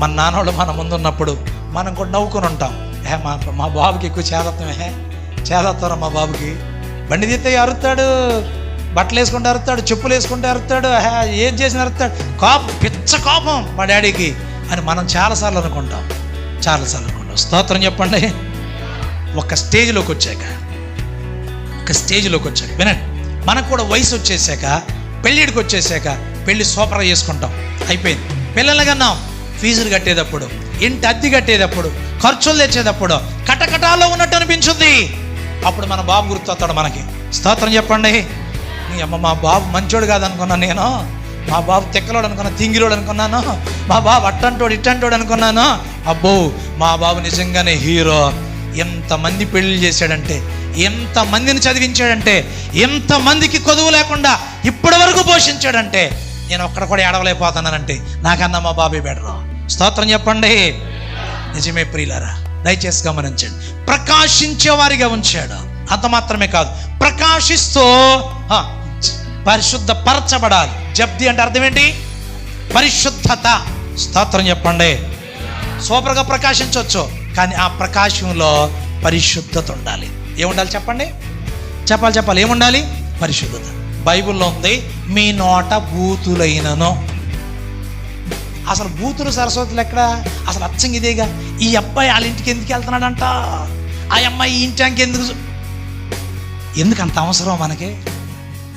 మన నాన్నోళ్ళు మన ముందు ఉన్నప్పుడు మనం కూడా నవ్వుకొని ఉంటాం. ఏ మా మా బాబుకి ఎక్కువ చేదత్వం ఏ మా బాబుకి? బండి తీస్తే అరుతాడు బట్టలు వేసుకుంటే అరుతాడు చెప్పులు వేసుకుంటే అరుతాడు ఏం చేసిన అరుతాడు. కోపం పిచ్చ కోపం మా డాడీకి అని మనం చాలాసార్లు అనుకుంటాం. చాలాసార్లు అనుకుంటాం. స్తోత్రం చెప్పండి. ఒక స్టేజ్లోకి వచ్చాక ఒక స్టేజ్లోకి వచ్చాక వినండి. మనకు కూడా వయసు వచ్చేసాక పెళ్ళిడికి వచ్చేసాక పెళ్ళి సూపర్గా చేసుకుంటాం. అయిపోయింది. పిల్లల్ని కన్నాం. ఫీజులు కట్టేటప్పుడు ఇంటి అద్దె కట్టేటప్పుడు ఖర్చులు తెచ్చేటప్పుడు కటకటాల్లో ఉన్నట్టు అనిపించుద్ది అప్పుడు మన బాబు గుర్తొస్తాడు మనకి స్తోత్రం చెప్పండి. నీ అమ్మ మా బాబు మంచోడు కాదనుకున్నాను నేను. మా బాబు తెక్కలోడు అనుకున్నా తింగిలోడు అనుకున్నాను. మా బాబు అట్టంటోడు ఇట్టంటోడు అనుకున్నాను. అబ్బో మా బాబు నిజంగానే హీరో. ఎంతమంది పెళ్ళి చేశాడంటే ఎంతమందిని చదివించాడంటే ఎంతమందికి కొదువు లేకుండా ఇప్పటి వరకు పోషించాడంటే నేను ఒక్కడ కూడా ఏడవలేకపోతున్నానంటే నాకన్నా మా బాబే బెటరు. స్తోత్రం చెప్పండి. నిజమే ప్రియులారా దయచేసి గమనించండి. ప్రకాశించేవారిగా ఉంచాడు. అంత మాత్రమే కాదు ప్రకాశిస్తూ పరిశుద్ధ పరచబడాలి జబ్ది అంటే అర్థం ఏంటి? పరిశుద్ధత. స్తోత్రం చెప్పండి. సూపర్గా ప్రకాశించవచ్చు కానీ ఆ ప్రకాశంలో పరిశుద్ధత ఉండాలి. ఏముండాలి చెప్పండి? చెప్పాలి చెప్పాలి. ఏముండాలి? పరిశుద్ధత. బైబిల్లో ఉంది మీ నోట బూతులైనను అసలు బూతులు సరస్వతులు ఎక్కడ? అసలు అచ్చంగా ఇదేగా? ఈ అబ్బాయి వాళ్ళ ఇంటికి ఎందుకు వెళ్తున్నాడంట? ఆ అమ్మాయి ఈ ఇంటికి ఎందుకు ఎందుకు అంత అవసరం మనకి?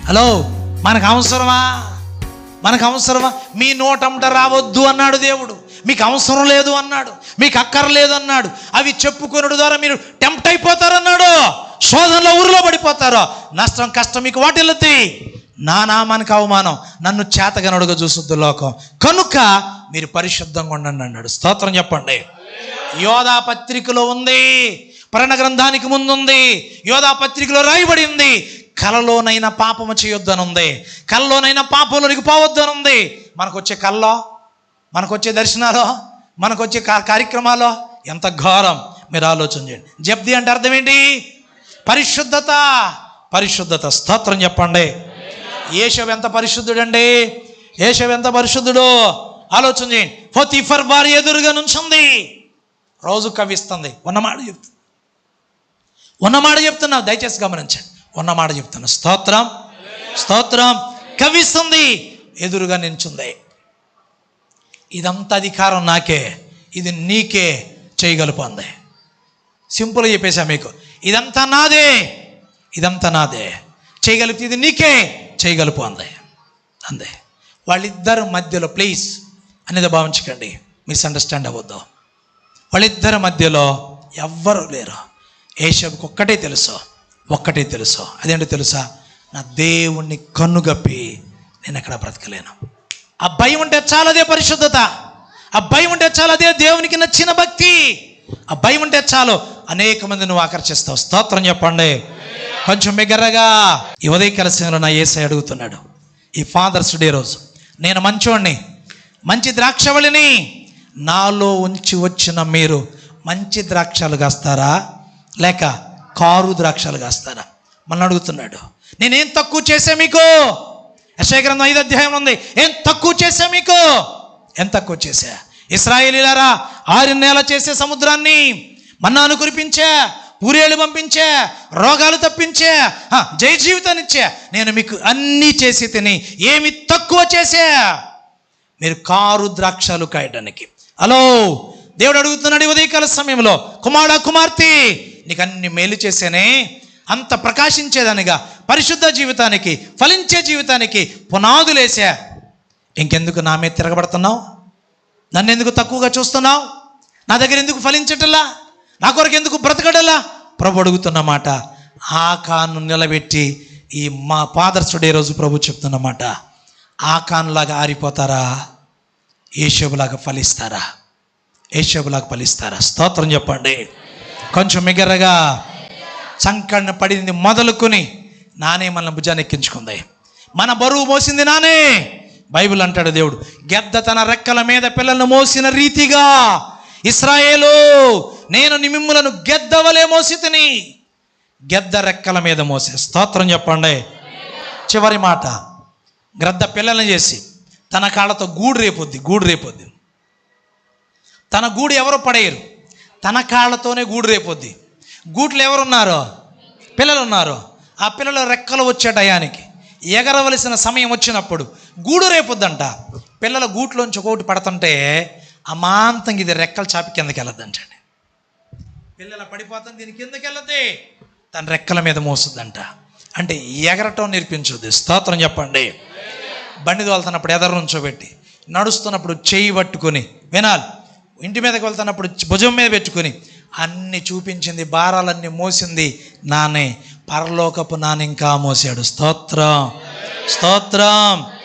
హలో మనకు అవసరమా? మనకు అవసరమా? మీ నోటంట రావద్దు అన్నాడు దేవుడు. మీకు అవసరం లేదు అన్నాడు. మీకు అక్కర్లేదు అన్నాడు. అవి చెప్పుకునడు ద్వారా మీరు టెంప్ట్ అయిపోతారన్నాడు. శోధనలో ఊరిలో పడిపోతారు. నష్టం కష్టం మీకు వాటిల్లుద్ది. నా నామానికి అవమానం నన్ను చేతగనుడుగా చూసుద్ది లోకం. కనుక మీరు పరిశుద్ధంగా ఉండండి అన్నాడు. స్తోత్రం చెప్పండి. యోధా పత్రికలో ఉంది పరణ గ్రంథానికి ముందుంది యోధా పత్రికలో రాయబడి ఉంది. కలలోనైనా పాపము చేయొద్దని ఉంది కలలోనైనా పాపంలోనికి పోవద్దని ఉంది మనకు వచ్చే కల్లో మనకు వచ్చే దర్శనాలు మనకు వచ్చే కా- ఎంత ఘోరం. మీరు ఆలోచన చేయండి. జబ్ది అంటే అర్థం ఏంటి? పరిశుద్ధత పరిశుద్ధత. స్తోత్రం చెప్పండి. ఏషవ్ ఎంత పరిశుద్ధుడండి? ఏషవ్ ఎంత పరిశుద్ధుడు? ఆలోచన చేయండి. ఫర్ భార్య ఎదురుగా నుంచుంది. రోజు కవిస్తుంది ఉన్నమాట చెప్తుంది ఉన్నమాట చెప్తున్నావు దయచేసి గమనించండి. ఉన్నమాట చెప్తున్నా. స్తోత్రం. స్తోత్రం. కవిస్తుంది ఎదురుగా నించుంది. ఇదంతా అధికారం నాకే. ఇది నీకే చేయగలుపుంది సింపుల్గా చెప్పేశా మీకు. ఇదంతా నాదే. ఇదంతా నాదే. చేయగలిగితే ఇది నీకే. చేయగలుపు అందే అందే. వాళ్ళిద్దరి మధ్యలో ప్లీజ్ అనేది భావించకండి. మిస్అండర్స్టాండ్ అవ్వద్దు. వాళ్ళిద్దరి మధ్యలో ఎవ్వరు లేరు. ఏషబ్కి ఒక్కటే తెలుసు ఒక్కటే తెలుసు. అదేంటో తెలుసా? నా దేవుణ్ణి కన్నుగప్పి నేను ఎక్కడ బ్రతకలేను. ఆ భయం ఉంటే చాలా అదే పరిశుద్ధత. ఆ భయం ఉంటే చాలు అదే దేవునికి నచ్చిన భక్తి. ఆ భయం ఉంటే చాలు అనేక మంది నువ్వు ఆకర్షిస్తావు. స్తోత్రం చెప్పండి. కొంచెం బిగ్గరగా ఈ ఉదయకాల నా ఏసై అడుగుతున్నాడు. ఈ ఫాదర్స్ డే రోజు నేను మంచోడిని మంచి ద్రాక్షవళిని నాలో ఉంచి వచ్చిన మీరు మంచి ద్రాక్షలు కాస్తారా? లేక కారు ద్రాక్షలు కాస్తారా? మన అడుగుతున్నాడు. నేనేం తక్కువ చేసా మీకు? యశగ్రంథం ఐదు అధ్యాయం ఉంది. ఏం తక్కువ చేసా మీకు? ఎంత తక్కువ చేశా? ఇస్రాయేలీలారా ఆరు నెల చేసే సముద్రాన్ని మన్నాను కురిపించా? ఊరేళ్ళు పంపించే రోగాలు తప్పించే జయ జీవితాన్నిచ్చే నేను మీకు అన్నీ చేసి తిని ఏమి తక్కువ చేసే మీరు కారు ద్రాక్షలు కాయడానికి. హలో దేవుడు అడుగుతున్నాడు ఉదయకాల సమయంలో కుమారుడా కుమార్తె నీకు అన్ని మేలు చేసేనే అంత ప్రకాశించేదానిగా పరిశుద్ధ జీవితానికి ఫలించే జీవితానికి పునాదులేసా ఇంకెందుకు నా మీద తిరగబడుతున్నావు? నన్ను ఎందుకు తక్కువగా చూస్తున్నావు? నా దగ్గర ఎందుకు ఫలించటల్లా నా కొరకు ఎందుకు బ్రతకడలా ప్రభు అడుగుతున్న మాట ఆ కాన్ను నిలబెట్టి ఈ మా ఫాదర్స్ డే రోజు ప్రభు చెప్తున్న మాట ఆ కాన్లాగా ఆరిపోతారా? ఏషబులాగా ఫలిస్తారా? ఏషబులాగా ఫలిస్తారా? స్తోత్రం చెప్పండి. కొంచెం మిగరగా సంకన్న పడింది మొదలుకొని నానే మన భుజాన్ని ఎక్కించుకుంది. మన బరువు మోసింది నానే. బైబిల్ అంటాడు దేవుడు గెద్ద తన రెక్కల మీద పిల్లలను మోసిన రీతిగా ఇస్రాయేలు నేను నిమిమ్ములను గెద్దవలే మోసి తిని గెద్ద రెక్కల మీద మోసే. స్తోత్రం చెప్పండి. చివరి మాట. గ్రద్ద పిల్లల్ని చేసి తన కాళ్ళతో గూడు రేపొద్ది గూడు రేపొద్ది. తన గూడు ఎవరు పడేయరు? తన కాళ్ళతోనే గూడు రేపొద్ది. గూట్లో ఎవరున్నారో? పిల్లలు ఉన్నారు ఆ పిల్లల రెక్కలు వచ్చే టయానికి ఎగరవలసిన సమయం వచ్చినప్పుడు గూడు రేపొద్దంట. పిల్లల గూట్లోంచి ఒకటి పడుతుంటే అమాంతంగా ఇది రెక్కలు చాపి కిందకి వెళ్ళొద్దంటండి. పిల్లల పడిపోతుంది దీని కిందకి వెళ్ళద్ది. తన రెక్కల మీద మోస్తుందంట అంటే ఎగరటం నేర్పించుద్ది స్తోత్రం చెప్పండి. బండి తోలుతున్నప్పుడు ఎదరు నుంచోబెట్టి నడుస్తున్నప్పుడు చేయి పట్టుకొని వినాలి. ఇంటి మీదకి వెళ్తున్నప్పుడు భుజం మీద పెట్టుకొని అన్ని చూపించింది భారాలన్నీ మోసింది నానే. పరలోకపు నాన్న ఇంకా మోసాడు. స్తోత్రం. స్తోత్రం.